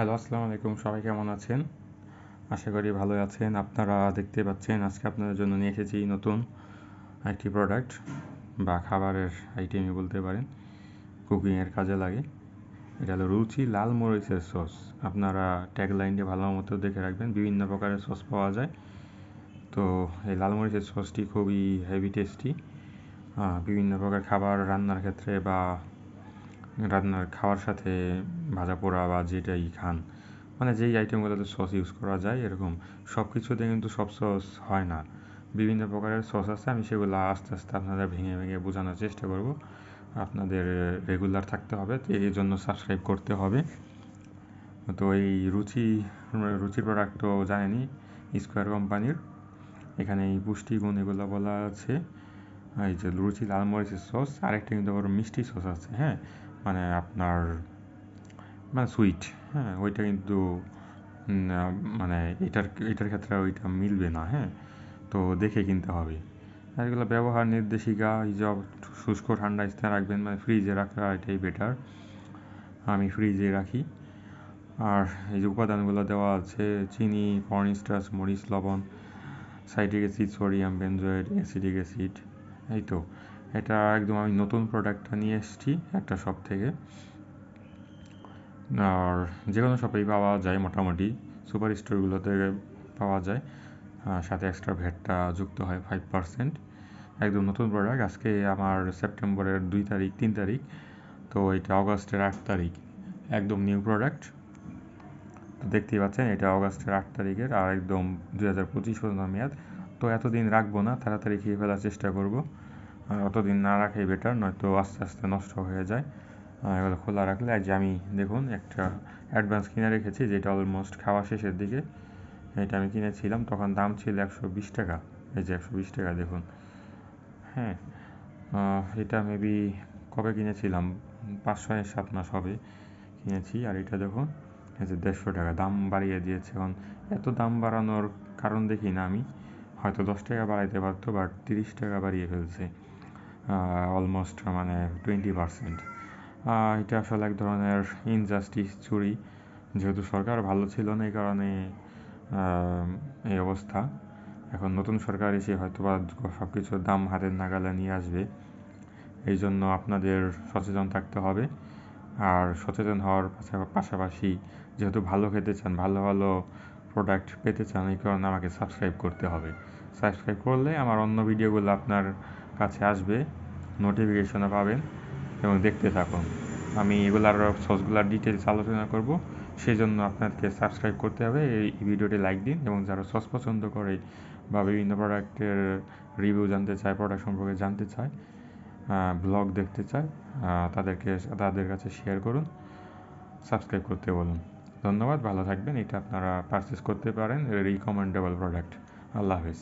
Hello আসসালামু আলাইকুম। সবাই কেমন আছেন? আশা করি ভালো আছেন। আপনারা দেখতে পাচ্ছেন, আজকে আপনাদের জন্য নিয়ে এসেছি নতুন একটি প্রোডাক্ট বা খাবারের আইটেমই বলতে পারেন। কুকিংয়ের কাজে লাগে। এটা হলো রুচি লাল মরিচের সস আপনারা ট্যাগ লাইনটি ভালো মতো দেখে রাখবেন। বিভিন্ন প্রকারের সস পাওয়া যায়। তো এই লাল মরিচের সসটি খুবই হেভি টেস্টি বিভিন্ন প্রকার খাবার রান্নার ক্ষেত্রে বা রান্নার খাওয়ার সাথে ভাজা পোড়া বা যেটাই খান মানে যেই আইটেমগুলোতে সস ইউজ করা যায় এরকম সব কিছুতে কিন্তু সব সস হয় না। বিভিন্ন প্রকারের সস আছে, আমি সেগুলো আস্তে আস্তে আপনাদের ভেঙে ভেঙে বোঝানোর চেষ্টা করব। আপনাদের রেগুলার থাকতে হবে, তো এই জন্য সাবস্ক্রাইব করতে হবে। তো এই রুচি রুচি প্রোডাক্ট তো জানেনি স্কোয়ার কোম্পানির এখানে এই পুষ্টিগুণ এগুলো বলা আছে। এই যে রুচি লাল মরিচের সস আরেকটা কিন্তু আবার মিষ্টি সস আছে হ্যাঁ? মানে আপনার মানে সুইট হ্যাঁ ওইটা কিন্তু মানে এটার এটার ক্ষেত্রে ওইটা মিলবে না হ্যাঁ তো দেখে কিনতে হবে। আর এগুলো ব্যবহার নির্দেশিকা যে শুষ্ক ঠান্ডা স্থানে রাখবেন মানে ফ্রিজে রাখা, এটাই বেটার আমি ফ্রিজে রাখি। আর এই যে উপাদানগুলো দেওয়া আছে, চিনি কর্নস্টার্চ মরিচ, লবণ citric acid sodium benzoate acidic acid এই তো। এটা একদম আমি নতুন প্রোডাক্টটা নিয়ে এসেছি একটা শপ থেকে। আর যে কোনো শপেই পাওয়া যায় মোটামুটি। সুপার স্টোরগুলোতে পাওয়া যায়। সাথে এক্সট্রা ভ্যাটটা যুক্ত হয় ফাইভ পার্সেন্ট একদম নতুন প্রোডাক্ট আজকে আমার সেপ্টেম্বরের দুই তারিখ, তিন তারিখ। তো এটা অগস্টের আট তারিখ। একদম নিউ প্রোডাক্ট দেখতেই পাচ্ছেন, এটা অগস্টের আট তারিখের আর একদম দুই হাজার পঁচিশ পর্যন্ত মেয়াদ। তো এতদিন রাখব না, তাড়াতাড়ি খেয়ে ফেলার চেষ্টা করব। অতদিন না রাখাই বেটার নয়তো আস্তে আস্তে নষ্ট হয়ে যায়। এগুলো খোলা রাখলে যে আমি, দেখুন, একটা অ্যাডভান্স কিনে রেখেছি, যেটা অলমোস্ট খাওয়া শেষের দিকে, এটা আমি কিনেছিলাম, তখন দাম ছিল একশো বিশ টাকা। এই যে একশো বিশ টাকা, দেখুন। হ্যাঁ এটা মেবি কবে কিনেছিলাম? পাঁচ, ছয়, সাত মাস হবে কিনেছি, আর এটা দেখুন, এই যে দেড়শো টাকা, দাম বাড়িয়ে দিয়েছে। এখন এত দাম বাড়ানোর কারণ দেখি না আমি। হয়তো দশ টাকা বাড়াইতে পারতো বাট তিরিশ টাকা বাড়িয়ে ফেলছে অলমোস্ট মানে টোয়েন্টি পারসেন্ট এটা আসলে এক ধরনের ইনজাস্টিস চুরি। যেহেতু সরকার ভালো ছিল না এই কারণে এই অবস্থা। এখন নতুন সরকার এসে হয়তো বা সব কিছুর দাম হাতের নাগালে নিয়ে আসবে। এই জন্য আপনাদের সচেতন থাকতে হবে। আর সচেতন হওয়ার পাশাপাশি যেহেতু ভালো খেতে চান, ভালো ভালো প্রোডাক্ট পেতে চান, এই কারণে আমাকে সাবস্ক্রাইব করতে হবে। সাবস্ক্রাইব করলে আমার অন্য ভিডিওগুলো আপনার কাছে আসবে। নোটিফিকেশনে পাবেন। এবং দেখতে থাকুন। আমি এগুলার সসগুলার ডিটেলস আলোচনা করব। সেই জন্য আপনাকে সাবস্ক্রাইব করতে হবে। এই ভিডিওটি লাইক দিন এবং যারা সস পছন্দ করে বা বিভিন্ন প্রোডাক্টের রিভিউ জানতে চায় প্রোডাক্ট সম্পর্কে জানতে চায় ব্লগ দেখতে চায় তাদেরকে, তাদের কাছে শেয়ার করুন সাবস্ক্রাইব করতে বলুন। ধন্যবাদ, ভালো থাকবেন। এটা আপনারা পারচেস করতে পারেন। রিকমেন্ডেবল প্রোডাক্ট আল্লাহ হাফিজ।